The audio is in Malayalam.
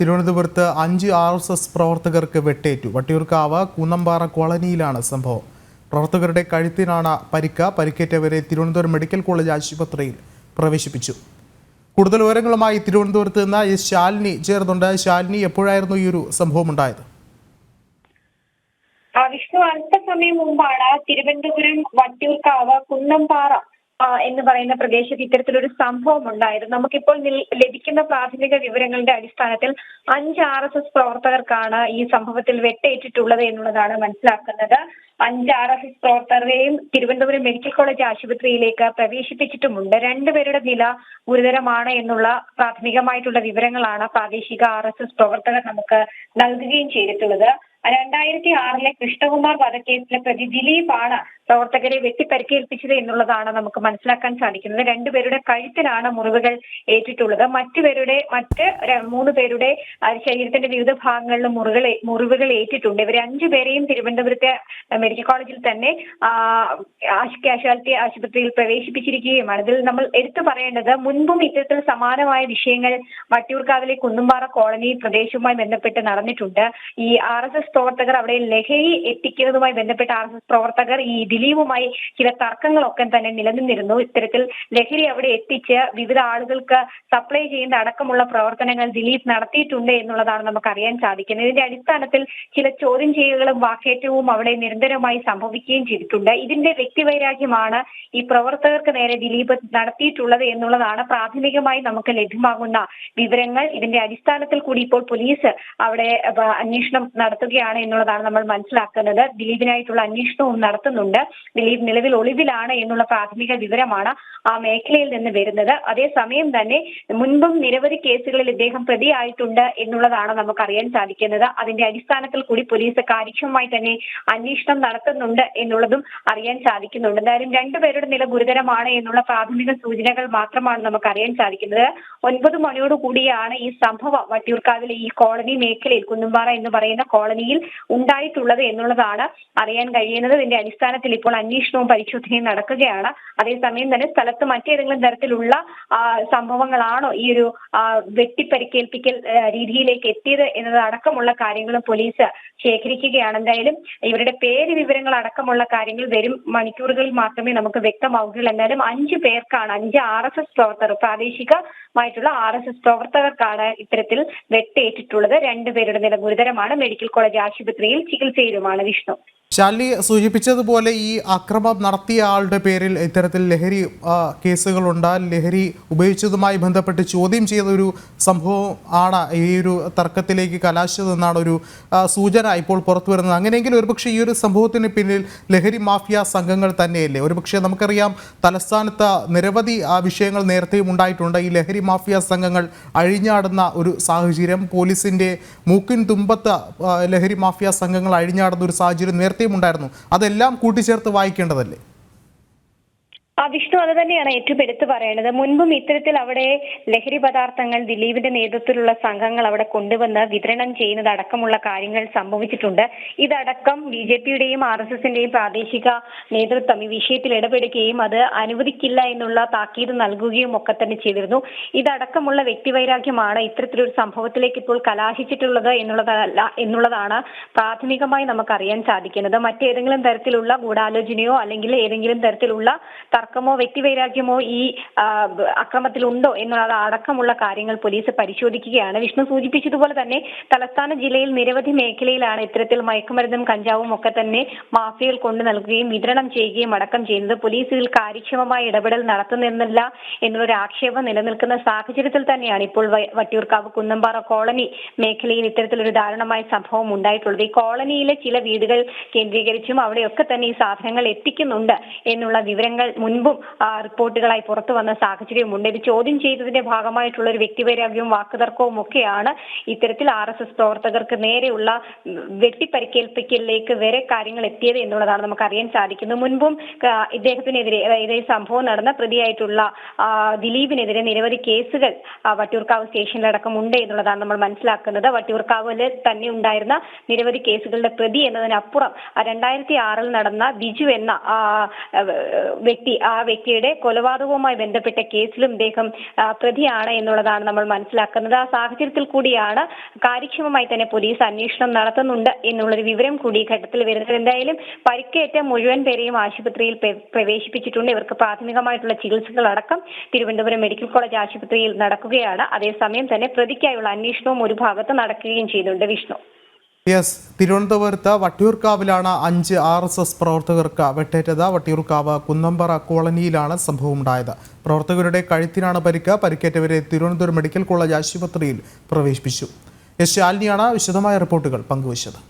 തിരുവനന്തപുരത്ത് അഞ്ച് ആർ എസ് എസ് പ്രവർത്തകർക്ക് വെട്ടേറ്റു. വട്ടിയൂർക്കാവ് കൂന്നമ്പാറ കോളനിയിലാണ് സംഭവം. പ്രവർത്തകരുടെ കഴുത്തിനാണ് പരിക്ക. പരിക്കേറ്റവരെ തിരുവനന്തപുരം മെഡിക്കൽ കോളേജ് ആശുപത്രിയിൽ പ്രവേശിപ്പിച്ചു. കൂടുതൽ വിവരങ്ങളുമായി തിരുവനന്തപുരത്ത് നിന്ന് എസ് ശാലിനി ചേർന്നുണ്ട് ശാലിനി എപ്പോഴായിരുന്നു ഈ ഒരു സംഭവം ഉണ്ടായത് വിഷ്ണു അല്പസമയം മുമ്പാണ് തിരുവനന്തപുരം വട്ടിയൂർക്കാവ് കുന്നംപാറ എന്ന് പറയുന്ന പ്രദേശത്ത് ഇത്തരത്തിലൊരു സംഭവം ഉണ്ടായത് നമുക്കിപ്പോൾ ലഭിക്കുന്ന പ്രാഥമിക വിവരങ്ങളുടെ അടിസ്ഥാനത്തിൽ അഞ്ച് ആർ എസ് എസ് പ്രവർത്തകർക്കാണ് ഈ സംഭവത്തിൽ വെട്ടേറ്റിട്ടുള്ളത് എന്നുള്ളതാണ് മനസ്സിലാക്കുന്നത്. അഞ്ച് ആർ എസ് എസ് പ്രവർത്തകരെയും തിരുവനന്തപുരം മെഡിക്കൽ കോളേജ് ആശുപത്രിയിലേക്ക് പ്രവേശിപ്പിച്ചിട്ടുമുണ്ട്. രണ്ടുപേരുടെ നില ഗുരുതരമാണ് എന്നുള്ള പ്രാഥമികമായിട്ടുള്ള വിവരങ്ങളാണ് പ്രാദേശിക ആർ എസ് എസ് പ്രവർത്തകർ നമുക്ക് നൽകുകയും ചെയ്തിട്ടുള്ളത്. രണ്ടായിരത്തി ആറിലെ കൃഷ്ണകുമാർ വധക്കേസിലെ പ്രതി ദിലീപ് ആണ് പ്രവർത്തകരെ വെട്ടിപ്പരിക്കേൽപ്പിച്ചത് എന്നുള്ളതാണ് നമുക്ക് മനസ്സിലാക്കാൻ സാധിക്കുന്നത്. രണ്ടുപേരുടെ കഴുത്തിലാണ് മുറിവുകൾ ഏറ്റിട്ടുള്ളത്. മറ്റുപേരുടെ മറ്റ് മൂന്ന് പേരുടെ ശരീരത്തിന്റെ വിവിധ ഭാഗങ്ങളിലും മുറിവുകൾ മുറിവുകൾ ഏറ്റിട്ടുണ്ട്. ഇവർ അഞ്ചുപേരെയും തിരുവനന്തപുരത്തെ മെഡിക്കൽ കോളേജിൽ തന്നെ കാഷ്വാലിറ്റി ആശുപത്രിയിൽ പ്രവേശിപ്പിച്ചിരിക്കുകയുമാണ്. ഇതിൽ നമ്മൾ എടുത്തു പറയേണ്ടത് മുൻപും ഇത്തരത്തിൽ സമാനമായ വിഷയങ്ങൾ വട്ടിയൂർക്കാവിലെ കുന്നുംപാറ കോളനി പ്രദേശവുമായി ബന്ധപ്പെട്ട് നടന്നിട്ടുണ്ട്. ഈ ആർ എസ് എസ് പ്രവർത്തകർ അവിടെ ലഹരി എത്തിക്കുന്നതുമായി ബന്ധപ്പെട്ട ആർ എസ് എസ് പ്രവർത്തകർ ഈ ദിലീപുമായി ചില തർക്കങ്ങളൊക്കെ തന്നെ നിലനിന്നിരുന്നു. ഇത്തരത്തിൽ ലഹരി അവിടെ എത്തിച്ച് വിവിധ ആളുകൾക്ക് സപ്ലൈ ചെയ്യുന്ന അടക്കമുള്ള പ്രവർത്തനങ്ങൾ ദിലീപ് നടത്തിയിട്ടുണ്ട് എന്നുള്ളതാണ് നമുക്ക് അറിയാൻ സാധിക്കുന്നത്. ഇതിന്റെ അടിസ്ഥാനത്തിൽ ചില ചോദ്യം ചെയ്യലുകളും വാക്കേറ്റവും അവിടെ നിരന്തരമായി സംഭവിക്കുകയും ചെയ്തിട്ടുണ്ട്. ഇതിന്റെ വ്യക്തിവൈരാഗ്യമാണ് ഈ പ്രവർത്തകർക്ക് നേരെ ദിലീപ് നടത്തിയിട്ടുള്ളത് എന്നുള്ളതാണ് പ്രാഥമികമായി നമുക്ക് ലഭ്യമാകുന്ന വിവരങ്ങൾ. ഇതിന്റെ അടിസ്ഥാനത്തിൽ കൂടി ഇപ്പോൾ പോലീസ് അവിടെ അന്വേഷണം നടത്തുകയാണ്. എന്നുള്ളതാണ് നമ്മൾ മനസ്സിലാക്കുന്നത്. ദിലീപിനായിട്ടുള്ള അന്വേഷണവും നടത്തുന്നുണ്ട്. ദിലീപ് നിലവിൽ ഒളിവിലാണ് എന്നുള്ള പ്രാഥമിക വിവരമാണ് ആ മേഖലയിൽ നിന്ന് വരുന്നത്. അതേസമയം തന്നെ മുൻപും നിരവധി കേസുകളിൽ ഇദ്ദേഹം പ്രതിയായിട്ടുണ്ട് എന്നുള്ളതാണ് നമുക്ക് അറിയാൻ സാധിക്കുന്നത്. അതിന്റെ അടിസ്ഥാനത്തിൽ കൂടി പോലീസ് കാര്യക്ഷമമായി തന്നെ അന്വേഷണം നടത്തുന്നുണ്ട് എന്നുള്ളതും അറിയാൻ സാധിക്കുന്നുണ്ട്. എന്തായാലും രണ്ടുപേരുടെ നില ഗുരുതരമാണ് എന്നുള്ള പ്രാഥമിക സൂചനകൾ മാത്രമാണ് നമുക്ക് അറിയാൻ സാധിക്കുന്നത്. ഒൻപത് മണിയോടുകൂടിയാണ് ഈ സംഭവം വട്ടിയൂർക്കാവിലെ ഈ കോളനി മേഖലയിൽ കുന്നുംപാറ എന്ന് പറയുന്ന കോളനിയിൽ ഉണ്ടായിട്ടുള്ളത് എന്നുള്ളതാണ് അറിയാൻ കഴിയുന്നത്. ഇതിന്റെ അടിസ്ഥാനത്തിൽ ഇപ്പോൾ അന്വേഷണവും പരിശോധനയും നടക്കുകയാണ്. അതേസമയം തന്നെ സ്ഥലത്ത് മറ്റേതെങ്കിലും തരത്തിലുള്ള സംഭവങ്ങളാണോ ഈ ഒരു വെട്ടിപ്പരിക്കേൽപ്പിക്കൽ രീതിയിലേക്ക് എത്തിയത് എന്നതടക്കമുള്ള കാര്യങ്ങളും പോലീസ് ശേഖരിക്കുകയാണ്. എന്തായാലും ഇവരുടെ പേര് വിവരങ്ങൾ അടക്കമുള്ള കാര്യങ്ങൾ വരും മണിക്കൂറുകളിൽ മാത്രമേ നമുക്ക് വ്യക്തമാവുകയുള്ളൂ. എന്തായാലും അഞ്ചു പേർക്കാണ് അഞ്ച് ആർ എസ് എസ് പ്രവർത്തകർ പ്രാദേശികമായിട്ടുള്ള ആർ എസ് എസ് പ്രവർത്തകർക്കാണ് ഇത്തരത്തിൽ വെട്ടേറ്റിട്ടുള്ളത്. രണ്ടുപേരുടെ നില ഗുരുതരമാണ്. മെഡിക്കൽ കോളേജ് ആശുപത്രിയിൽ ചികിത്സയിലുമാണ് വിഷ്ണു. ശാലിനി സൂചിപ്പിച്ചതുപോലെ ഈ അക്രമം നടത്തിയ ആളുടെ പേരിൽ ഇത്തരത്തിൽ ലഹരി കേസുകളുണ്ട്. ലഹരി ഉപയോഗിച്ചതുമായി ബന്ധപ്പെട്ട് ചോദ്യം ചെയ്ത ഒരു സംഭവം ആണ് ഈ ഒരു തർക്കത്തിലേക്ക് കലാശിച്ചതെന്നാണ് ഒരു സൂചന ഇപ്പോൾ പുറത്തു വരുന്നത്. അങ്ങനെയെങ്കിൽ ഒരുപക്ഷെ ഈ ഒരു സംഭവത്തിന് പിന്നിൽ ലഹരി മാഫിയ സംഘങ്ങൾ തന്നെയല്ലേ? ഒരുപക്ഷെ നമുക്കറിയാം തലസ്ഥാനത്ത് നിരവധി വിഷയങ്ങൾ നേരത്തെയും ഉണ്ടായിട്ടുണ്ട്. ഈ ലഹരി മാഫിയ സംഘങ്ങൾ അഴിഞ്ഞാടുന്ന ഒരു സാഹചര്യം പോലീസിന്റെ മൂക്കിൻ തുമ്പത്ത് ലഹരി മാഫിയ സംഘങ്ങൾ അഴിഞ്ഞാടുന്ന ഒരു സാഹചര്യം നേരത്തെയും ഉണ്ടായിരുന്നു അതെല്ലാം കൂട്ടിച്ചേർത്ത് വായിക്കേണ്ടതല്ലേ? ആ വിഷ്ണു അത് തന്നെയാണ് ഏറ്റവും എടുത്തു പറയേണ്ടത് മുൻപും ഇത്തരത്തിൽ അവിടെ ലഹരി പദാർത്ഥങ്ങൾ ദിലീപിന്റെ നേതൃത്വത്തിലുള്ള സംഘങ്ങൾ അവിടെ കൊണ്ടുവന്ന് വിതരണം ചെയ്യുന്നത് അടക്കമുള്ള കാര്യങ്ങൾ സംഭവിച്ചിട്ടുണ്ട്. ഇതടക്കം ബി ജെ പിയുടെയും ആർ എസ് എസിന്റെയും പ്രാദേശിക നേതൃത്വം ഈ വിഷയത്തിൽ ഇടപെടുകയും അത് അനുവദിക്കില്ല എന്നുള്ള താക്കീത് നൽകുകയും ഒക്കെ തന്നെ ചെയ്തിരുന്നു. ഇതടക്കമുള്ള വ്യക്തിവൈരാഗ്യമാണ് ഇത്തരത്തിലൊരു സംഭവത്തിലേക്ക് ഇപ്പോൾ കലാശിച്ചിട്ടുള്ളത് എന്നുള്ളതല്ല എന്നുള്ളതാണ് പ്രാഥമികമായി നമുക്ക് അറിയാൻ സാധിക്കുന്നത്. മറ്റേതെങ്കിലും തരത്തിലുള്ള ഗൂഢാലോചനയോ അല്ലെങ്കിൽ ഏതെങ്കിലും തരത്തിലുള്ള തർക്കമോ വ്യക്തിവൈരാഗ്യമോ ഈ അക്രമത്തിൽ ഉണ്ടോ എന്നുള്ളത് അടക്കമുള്ള കാര്യങ്ങൾ പോലീസ് പരിശോധിക്കുകയാണ്. വിഷ്ണു സൂചിപ്പിച്ചതുപോലെ തന്നെ തലസ്ഥാന ജില്ലയിൽ നിരവധി മേഖലയിലാണ് ഇത്തരത്തിൽ മയക്കുമരുന്നും കഞ്ചാവും ഒക്കെ തന്നെ മാഫിയകൾ കൊണ്ടു നൽകുകയും വിതരണം ചെയ്യുകയും അടക്കം ചെയ്യുന്നത്. പോലീസ് ഇതിൽ കാര്യക്ഷമമായ ഇടപെടൽ നടത്തുന്നില്ല എന്നുള്ളൊരു ആക്ഷേപം നിലനിൽക്കുന്ന സാഹചര്യത്തിൽ തന്നെയാണ് ഇപ്പോൾ വട്ടിയൂർക്കാവ് കുന്നമ്പാറ കോളനി മേഖലയിൽ ഇത്തരത്തിലൊരു ദാരുണമായ സംഭവം ഉണ്ടായിട്ടുള്ളത്. ഈ കോളനിയിലെ ചില വീടുകൾ കേന്ദ്രീകരിച്ചും അവിടെയൊക്കെ തന്നെ ഈ സാധനങ്ങൾ എത്തിക്കുന്നുണ്ട് എന്നുള്ള വിവരങ്ങൾ മുൻപും റിപ്പോർട്ടുകളായി പുറത്തു വന്ന സാഹചര്യമുണ്ട് ഇത് ചോദ്യം ചെയ്തതിന്റെ ഭാഗമായിട്ടുള്ള ഒരു വ്യക്തിവൈരാഗ്യവും വാക്കുതർക്കവും ഒക്കെയാണ് ഇത്തരത്തിൽ ആർ എസ് എസ് പ്രവർത്തകർക്ക് നേരെയുള്ള വെട്ടിപ്പരിക്കേൽപ്പിക്കലിലേക്ക് വരെ കാര്യങ്ങൾ എത്തിയത് എന്നുള്ളതാണ് നമുക്ക് അറിയാൻ സാധിക്കുന്നത്. മുൻപും ഇദ്ദേഹത്തിനെതിരെ അതായത് ഈ സംഭവം നടന്ന പ്രതിയായിട്ടുള്ള ദിലീപിനെതിരെ നിരവധി കേസുകൾ വട്ടിയൂർക്കാവ് സ്റ്റേഷനിലടക്കം ഉണ്ട് എന്നുള്ളതാണ് നമ്മൾ മനസ്സിലാക്കുന്നത്. വട്ടിയൂർക്കാവിൽ തന്നെ ഉണ്ടായിരുന്ന നിരവധി കേസുകളുടെ പ്രതി എന്നതിനപ്പുറം രണ്ടായിരത്തി ആറിൽ നടന്ന ബിജു എന്ന വ്യക്തി ആ വ്യക്തിയുടെ കൊലപാതകവുമായി ബന്ധപ്പെട്ട കേസിലും ഇദ്ദേഹം പ്രതിയാണ് എന്നുള്ളതാണ് നമ്മൾ മനസ്സിലാക്കുന്നത്. ആ സാഹചര്യത്തിൽ കൂടിയാണ് കാര്യക്ഷമമായി തന്നെ പോലീസ് അന്വേഷണം നടത്തുന്നുണ്ട് എന്നുള്ളൊരു വിവരം കൂടി ഈ ഘട്ടത്തിൽ വരുന്നത്. എന്തായാലും പരിക്കേറ്റ മുഴുവൻ പേരെയും ആശുപത്രിയിൽ പ്രവേശിപ്പിച്ചിട്ടുണ്ട്. ഇവർക്ക് പ്രാഥമികമായിട്ടുള്ള ചികിത്സകൾ അടക്കം തിരുവനന്തപുരം മെഡിക്കൽ കോളേജ് ആശുപത്രിയിൽ നടക്കുകയാണ്. അതേസമയം തന്നെ പ്രതിക്കായുള്ള അന്വേഷണവും ഒരു ഭാഗത്ത് നടക്കുകയും ചെയ്യുന്നുണ്ട് വിഷ്ണു. യെസ് തിരുവനന്തപുരത്ത് വട്ടിയൂർക്കാവിലാണ് അഞ്ച് ആർ എസ് എസ് പ്രവർത്തകർക്ക് വെട്ടേറ്റത്. വട്ടിയൂർക്കാവ് കുന്നമ്പറ കോളനിയിലാണ് സംഭവം ഉണ്ടായത് പ്രവർത്തകരുടെ കഴുത്തിനാണ് പരിക്ക്. പരിക്കേറ്റവരെ തിരുവനന്തപുരം മെഡിക്കൽ കോളേജ് ആശുപത്രിയിൽ പ്രവേശിപ്പിച്ചു. എസ് ശാലിനിയാണ് വിശദമായ റിപ്പോർട്ടുകൾ പങ്കുവച്ചത്.